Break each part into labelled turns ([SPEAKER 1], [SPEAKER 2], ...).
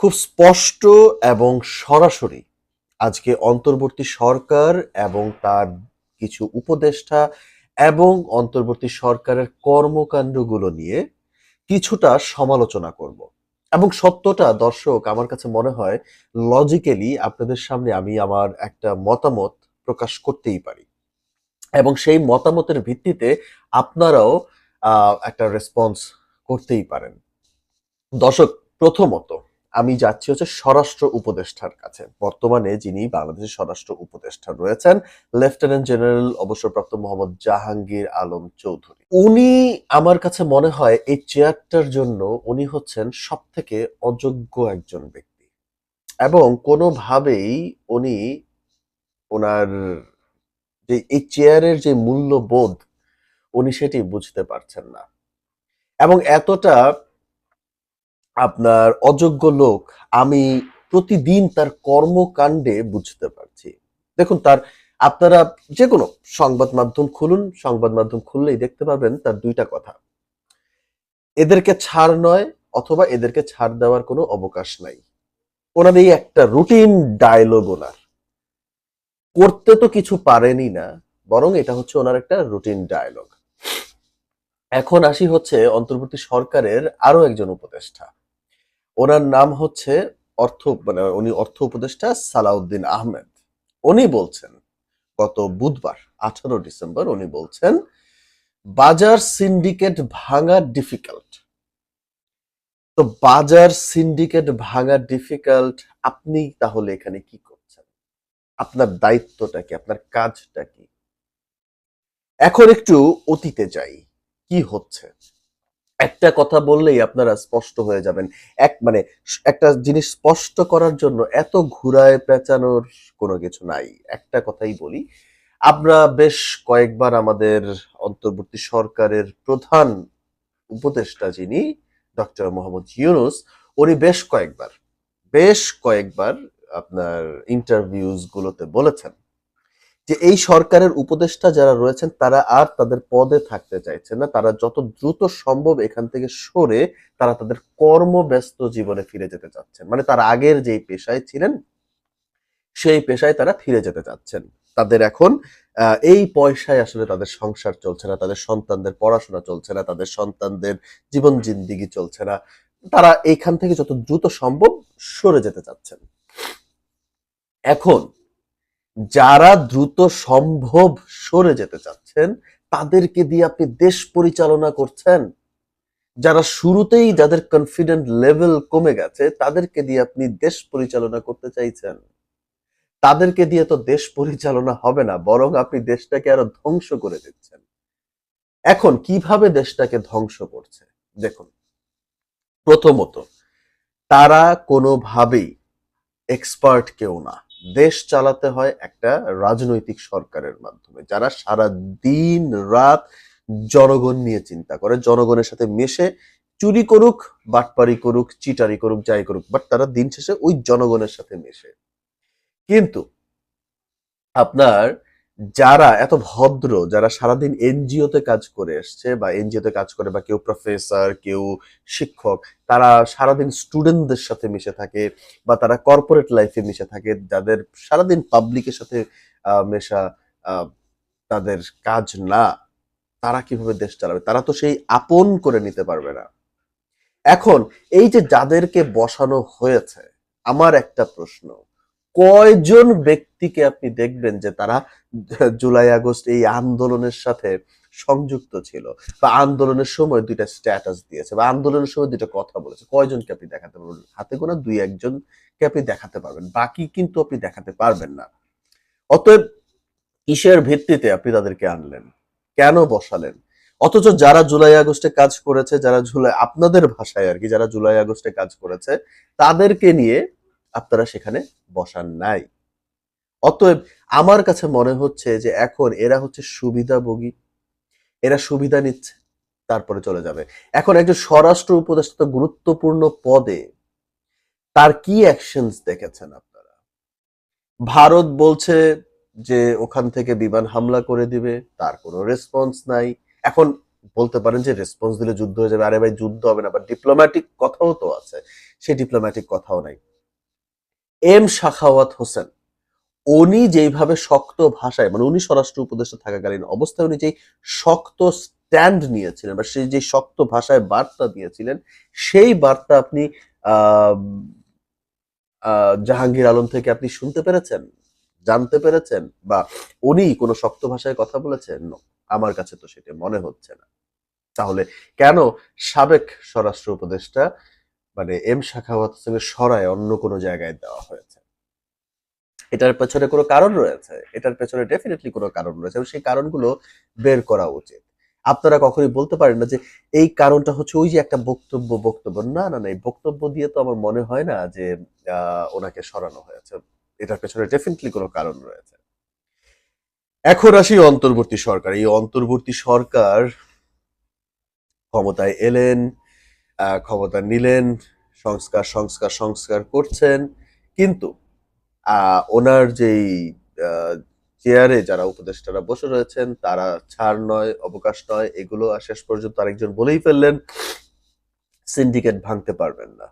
[SPEAKER 1] খুব স্পষ্ট এবং সরাসরি আজকে অন্তর্বর্তী সরকার এবং তার কিছু উপদেষ্টা এবং অন্তর্বর্তী সরকারের কর্মকাণ্ডগুলো নিয়ে কিছুটা সমালোচনা করব। এবং সত্যটা, দর্শক, আমার কাছে মনে হয় লজিক্যালি আপনাদের সামনে আমি আমার একটা মতামত প্রকাশ করতেই পারি। এবং সেই মতামতের ভিত্তিতে আপনারাও একটা রেসপন্স করতেই পারেন। দর্শক, প্রথমত আমি যাচ্ছি হচ্ছে স্বরাষ্ট্র উপদেষ্টার কাছে। বর্তমানে যিনি বাংলাদেশের স্বরাষ্ট্র উপদেষ্টা রয়েছেন লেফটেন্যান্ট জেনারেল অবসরপ্রাপ্ত মোহাম্মদ জাহাঙ্গীর আলম চৌধুরী। উনি আমার কাছে মনে হয় এই চেয়ারটার জন্য উনি হচ্ছেন সব থেকে অযোগ্য একজন ব্যক্তি। এবং কোনোভাবেই উনি ওনার যে এই চেয়ারের যে মূল্যবোধ, উনি সেটি বুঝতে পারছেন না। এবং এতটা আপনার অযোগ্য লোক, আমি প্রতিদিন তার কর্মকাণ্ডে বুঝতে পারছি। দেখুন, তার, আপনারা যে কোনো সংবাদ মাধ্যম খুলুন, সংবাদ মাধ্যম খুললেই দেখতে পাবেন তার দুইটা কথা। এদেরকে ছাড় নয়, অথবা এদেরকে ছাড় দেওয়ার কোনো অবকাশ নাই। ওনার এই একটা রুটিন ডায়লগ ওনার। করতে তো কিছু পারেনি না, বরং এটা হচ্ছে ওনার একটা রুটিন ডায়লগ। এখন আসি হচ্ছে অন্তর্বর্তী সরকারের আরও একজন উপদেষ্টা। ওনার নাম হচ্ছে অর্থ মানে উনি অর্থ উপদেষ্টা সালাউদ্দিন আহমেদ। উনি বলছেন, গত বুধবার, আঠারো ডিসেম্বর উনি বলছেন, বাজার সিন্ডিকেট ভাঙা ডিফিকাল্ট তো বাজার সিন্ডিকেট ভাঙা ডিফিকাল্ট আপনি তাহলে এখানে কি করছেন? আপনার দায়িত্বটা কি? আপনার কাজটা কি? এখন একটু অতীতে যাই, কি হচ্ছে? একটা কথা বললেই আপনারা স্পষ্ট হয়ে যাবেন। এক মানে একটা জিনিস স্পষ্ট করার জন্য এত ঘুরায় পেঁচানোর কোনো কিছু নাই। একটা কথাই বলি, আমরা বেশ কয়েকবার আমাদের অন্তর্বর্তী সরকারের প্রধান উপদেষ্টা যিনি, ডক্টর মোহাম্মদ ইউনুস, উনি বেশ কয়েকবার বেশ কয়েকবার আপনার ইন্টারভিউজ গুলোতে বলেছেন। যে এই সরকারের উপদেষ্টা যারা রয়েছেন, তারা আর তাদের পদে থাকতে চাইছেন না। তারা যত দ্রুত সম্ভব এখান থেকে সরে তারা তাদের কর্মব্যস্ত জীবনে ফিরে যেতে চাচ্ছেন। মানে তার আগের যেই পেশায় ছিলেন, সেই পেশায় তারা ফিরে যেতে চাচ্ছেন। তাদের এখন এই পয়সায় আসলে তাদের সংসার চলছে না, তাদের সন্তানদের পড়াশোনা চলছে না, তাদের সন্তানদের জীবন জিন্দিগি চলছে না। তারা এইখান থেকে যত দ্রুত সম্ভব সরে যেতে চাচ্ছেন। এখন যারা দ্রুত সম্ভব সরে যেতে চাচ্ছেন, তাদেরকে দিয়ে আপনি দেশ পরিচালনা করছেন। যারা শুরুতেই যাদের কনফিডেন্ট লেভেল কমে গেছে, তাদেরকে দিয়ে আপনি দেশ পরিচালনা করতে চাইছেন। তাদেরকে দিয়ে তো দেশ পরিচালনা হবে না, বরং আপনি দেশটাকে আরও ধ্বংস করে দিচ্ছেন। এখন কীভাবে দেশটাকে ধ্বংস করছে? দেখুন, প্রথমত, তারা কোনোভাবেই এক্সপার্ট কেউ না। দেশ চালাতে হয় একটা রাজনৈতিক সরকারের মাধ্যমে, যারা সারা দিন রাত জনগণ নিয়ে চিন্তা করে, জনগণের সাথে মেশে চুরি করুক, বাটপারি করুক, চিটারি করুক, যাই করুক বাট তারা দিন শেষে ওই জনগণের সাথে মেশে। কিন্তু আপনার যারা এত ভদ্র, যারা সারাদিন এনজিওতে কাজ করে এসছে বা এনজিওতে কাজ করে বা কেউ প্রফেসর কেউ শিক্ষক, তারা সারাদিন স্টুডেন্টদের সাথে মিশে থাকে বা তারা কর্পোরেট লাইফে মিশে থাকে, যাদের সারাদিন পাবলিকের সাথে মেশা তাদের কাজ না, তারা কীভাবে দেশ চালাবে? তারা তো সেই আপন করে নিতে পারবে না। এখন, এই যে যাদেরকে বসানো হয়েছে, আমার একটা প্রশ্ন। কয়জন ব্যক্তিকে আপনি দেখবেন যে তারা জুলাই, আগস্ট এই আন্দোলনের সাথে সংযুক্ত ছিল? বা আন্দোলনের সময় দুইটা স্ট্যাটাস দিয়েছে, বা আন্দোলনের সময় দুইটা কথা বলেছে। কয়জনকে আপনি দেখাতে পারবেন? হাতে গোনা দুই, একজনকে আপনি দেখাতে পারবেন। বাকি কিন্তু আপনি দেখাতে পারবেন না। অতএব কিসের ভিত্তিতে আপনি তাদেরকে আনলেন। কেন বসালেন? অথচ যারা জুলাই, আগস্টে কাজ করেছে, যারা জুলাই, আপনাদের ভাষায় আর কি, যারা জুলাই, আগস্টে কাজ করেছে, তাদেরকে নিয়ে আপনারা সেখানে বসান নাই। অতএব আমার কাছে মনে হচ্ছে যে এখন এরা হচ্ছে সুবিধাভোগী। এরা সুবিধা নিচ্ছে, তারপরে চলে যাবে। এখন একজন স্বরাষ্ট্র উপদেষ্টা গুরুত্বপূর্ণ পদে, তার কি অ্যাকশনস দেখেছেন আপনারা? ভারত বলছে যে ওখান থেকে বিমান হামলা করে দিবে, তার কোনো রেসপন্স নাই। এখন বলতে পারেন যে রেসপন্স দিলে যুদ্ধ হয়ে যাবে। আরে ভাই, যুদ্ধ হবে না বা ডিপ্লোম্যাটিক কথাও তো আছে। সেই ডিপ্লোম্যাটিক কথাও নাই। এম শাখাওয়াত হোসেন। উনি যেইভাবে শক্ত ভাষায় মানে উনি স্বরাষ্ট্র উপদেষ্টা থাকাকালীন অবস্থায় উনি যেই শক্ত স্ট্যান্ড নিয়েছিলেন বা সেই যে শক্ত ভাষায় বার্তা দিয়েছিলেন, সেই বার্তা আপনি জাহাঙ্গীর আলম থেকে আপনি শুনতে পেরেছেন? জানতে পেরেছেন? বা উনি কোনো শক্ত ভাষায় কথা বলেছেন? আমার কাছে তো সেটা মনে হচ্ছে না। তাহলে কেন সাবেক স্বরাষ্ট্র উপদেষ্টা মানে এম শাখাওয়াত হোসেনের সরায় অন্য কোনো জায়গায় দেওয়া হয়েছে। এটার পেছনে কোনো কারণ রয়েছে? এটার পেছনে ডেফিনেটলি কোনো কারণ রয়েছে এবং সেই কারণগুলো বের করা উচিত। আপনারা কখনোই বলতে পারেন না যে এই কারণটা হচ্ছে ওই যে একটা বক্তব্য বক্তব্য। না না না, এই বক্তব্য দিয়ে তো আমার মনে হয় না যে ওনাকে সরানো হয়েছে। এটার পেছনে ডেফিনেটলি কোনো কারণ রয়েছে। এখন আসি অন্তর্বর্তী সরকার। এই অন্তর্বর্তী সরকার ক্ষমতায় এলেন ক্ষমতা নিলেন, সংস্কার সংস্কার সংস্কার করছেন। কিন্তু ওনার যেই চেয়ারে যারা উপদেষ্টারা বসে রয়েছেন, তারা ছাড় নয়, অবকাশ নয়, এগুলো শেষ পর্যন্ত আরেকজন বলেই ফেললেন। সিন্ডিকেট ভাঙতে পারবেন না।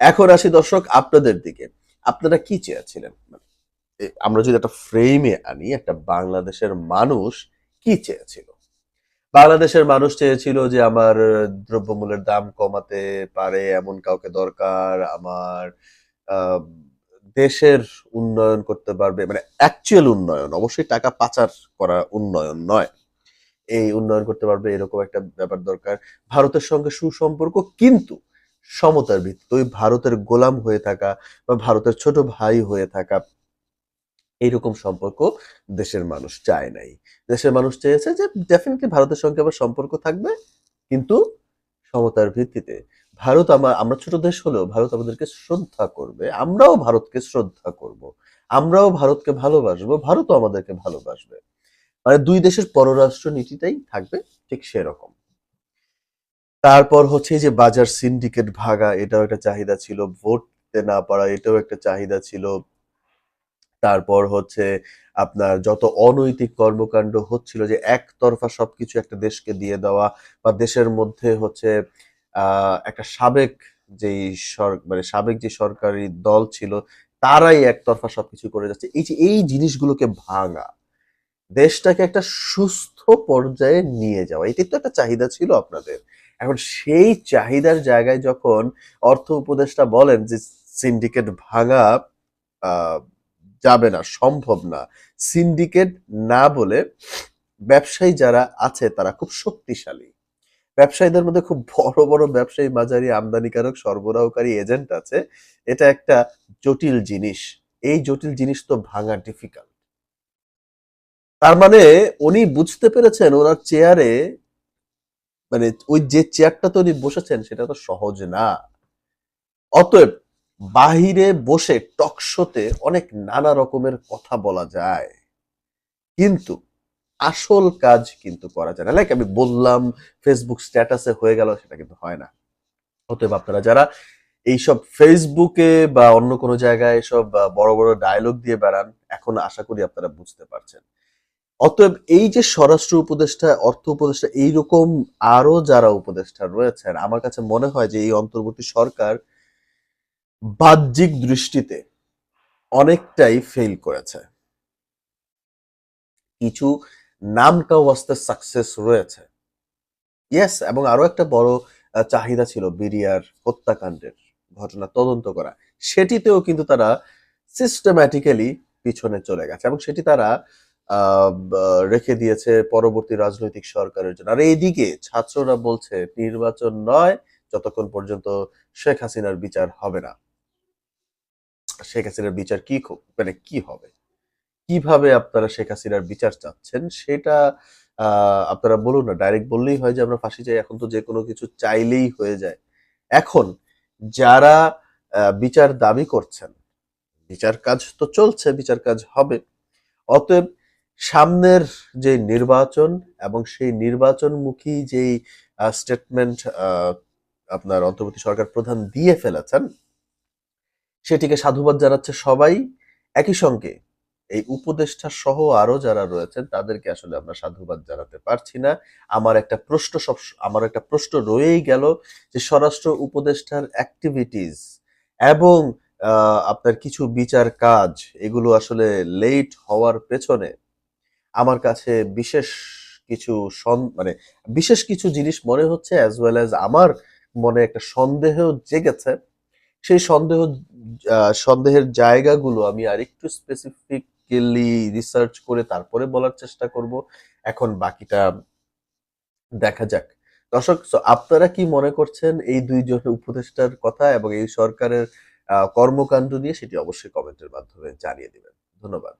[SPEAKER 1] এখন আসি দর্শক আপনাদের দিকে। আপনারা কি চেয়েছিলেন আমরা যদি একটা ফ্রেমে আনি, একটা বাংলাদেশের মানুষ কি চেয়েছিল বাংলাদেশের মানুষ চেয়েছিল যে আমার দ্রব্যমূল্যের দাম কমাতে পারে, এমন কাউকে দরকার, আমার দেশের উন্নয়ন করতে পারবে। মানে অ্যাকচুয়াল উন্নয়ন, অবশ্যই টাকা পাচার করা উন্নয়ন নয়। এই উন্নয়ন করতে পারবে এরকম একটা ব্যাপার দরকার। ভারতের সঙ্গে সুসম্পর্ক, কিন্তু সমতার ভিত্তিতে, ওই ভারতের গোলাম হয়ে থাকা বা ভারতের ছোট ভাই হয়ে থাকা এইরকম সম্পর্ক দেশের মানুষ চায় নাই। দেশের মানুষ চেয়েছে যে ডেফিনেটলি ভারতের সঙ্গে আবার সম্পর্ক থাকবে, কিন্তু সমতার ভিত্তিতে। ভারত আমার আমরা ছোট দেশ হলেও ভারত আমাদেরকে শ্রদ্ধা করবে, আমরাও ভারতকে শ্রদ্ধা করব, আমরাও ভারতকে ভালোবাসবো, ভারতও আমাদেরকে ভালোবাসবে। মানে দুই দেশের পররাষ্ট্র নীতিটাই থাকবে ঠিক সেরকম। তারপর হচ্ছে যে বাজার সিন্ডিকেট ভাগা, এটাও একটা চাহিদা ছিল, ভোট না পারা, এটাও একটা চাহিদা ছিল। তারপর হচ্ছে আপনার যত অনৈতিক কর্মকাণ্ড হচ্ছিল যে একতরফা সবকিছু একটা দেশকে দিয়ে দেওয়া বা দেশের মধ্যে হচ্ছে একটা সাবেক যেই মানে সাবেক যে সরকারি দল ছিল, তারাই একতরফা সবকিছু করে যাচ্ছে। এই যে, এই জিনিসগুলোকে ভাঙা, দেশটাকে একটা সুস্থ পর্যায়ে নিয়ে যাওয়া, এটাই তো একটা চাহিদা ছিল আপনাদের। এখন সেই চাহিদার জায়গায় যখন অর্থ উপদেষ্টা বলেন যে, সিন্ডিকেট ভাঙা যাবে না, সম্ভব না। সিন্ডিকেট না বলে ব্যবসায়ী যারা আছে তারা খুব শক্তিশালী। ব্যবসায়ীদের মধ্যে খুব বড় বড় ব্যবসায়ী, মাঝারি, আমদানিকারক, সরবরাহকারী এজেন্ট আছে। এটা একটা জটিল জিনিস। এই জটিল জিনিস তো ভাঙা ডিফিকাল্ট তার মানে উনি বুঝতে পেরেছেন ওনার চেয়ারে মানে ওই যে চেয়ারটাতে উনি বসেছেন সেটা তো সহজ না। অতএব বাহিরে বসে টকশোতে অনেক নানা রকমের কথা বলা যায়। কিন্তু আসল কাজ কিন্তু করা যায় না। লাইক আমি বললাম ফেসবুক স্ট্যাটাসে হয়ে গেল, সেটা কিন্তু হয় না। অতএব আপনারা যারা এইসব ফেসবুকে বা অন্য কোনো জায়গায় এসব বড় বড় ডায়লগ দিয়ে বেড়ান, এখন আশা করি আপনারা বুঝতে পারছেন। অতএব এই যে স্বরাষ্ট্র উপদেষ্টা, অর্থ উপদেষ্টা, এইরকম আরও যারা উপদেষ্টা রয়েছেন, আমার কাছে মনে হয় যে এই অন্তর্বর্তী সরকার বাহ্যিক দৃষ্টিতে অনেকটাই ফেল করেছে। কিছু নামকাও আসতে সাকসেস রয়েছে। ইয়েস এবং আরও একটা বড় চাহিদা ছিল বিরিয়ার হত্যাকাণ্ডের ঘটনা তদন্ত করা। সেটিতেও কিন্তু তারা সিস্টেম্যাটিক্যালি পিছনে চলে গেছে এবং সেটি তারা রেখে দিয়েছে পরবর্তী রাজনৈতিক সরকারের জন্য। আর এইদিকে ছাত্ররা বলছে, নির্বাচন নয়, যতক্ষণ পর্যন্ত শেখ হাসিনার বিচার হবে না। শেখ হাসিনার বিচার কি মানে কি হবে? কীভাবে আপনারা শেখ হাসিনার বিচার চাচ্ছেন সেটা আপনারা বলুন না ডাইরেক্ট বললেই হয় যে আমরা ফাঁসি চাই, এখন তো যে কোনো কিছু চাইলেই হয়ে যায়। এখন যারা বিচার দাবি করছেন, বিচার কাজ তো চলছে, বিচার কাজ হবে, অতএব সামনের যে নির্বাচন এবং সেই নির্বাচনমুখী যেই স্টেটমেন্ট আপনার অন্তর্বর্তী সরকার প্রধান দিয়ে ফেলেছেন সেটিকে সাধুবাদ জানাচ্ছে সবাই একই সঙ্গে। এই উপদেষ্টা সহ আরও যারা রয়েছেন, তাদেরকে আসলে আমরা সাধুবাদ জানাতে পারছি না। আমার একটা প্রশ্ন সব, আমার একটা প্রশ্ন রয়েই গেল যে স্বরাষ্ট্র উপদেষ্টার অ্যাক্টিভিটিস এবং আপনার কিছু বিচার কাজ, এগুলো আসলে লেট হওয়ার পেছনে আমার কাছে বিশেষ কিছু মানে বিশেষ কিছু জিনিস মনে হচ্ছে অ্যাজ ওয়েল অ্যাজ আমার মনে একটা সন্দেহ জেগেছে। সেই সন্দেহ সন্দেহের জায়গাগুলো আমি আরেকটু স্পেসিফিকলি রিসার্চ করে তারপরে বলার চেষ্টা করব। এখন বাকিটা দেখা যাক। দর্শক আপনারা কি মনে করছেন এই দুইজন উপদেষ্টার কথা এবং এই সরকারের কর্মকাণ্ড নিয়ে সেটি অবশ্যই কমেন্টের মাধ্যমে জানিয়ে দেবেন। ধন্যবাদ।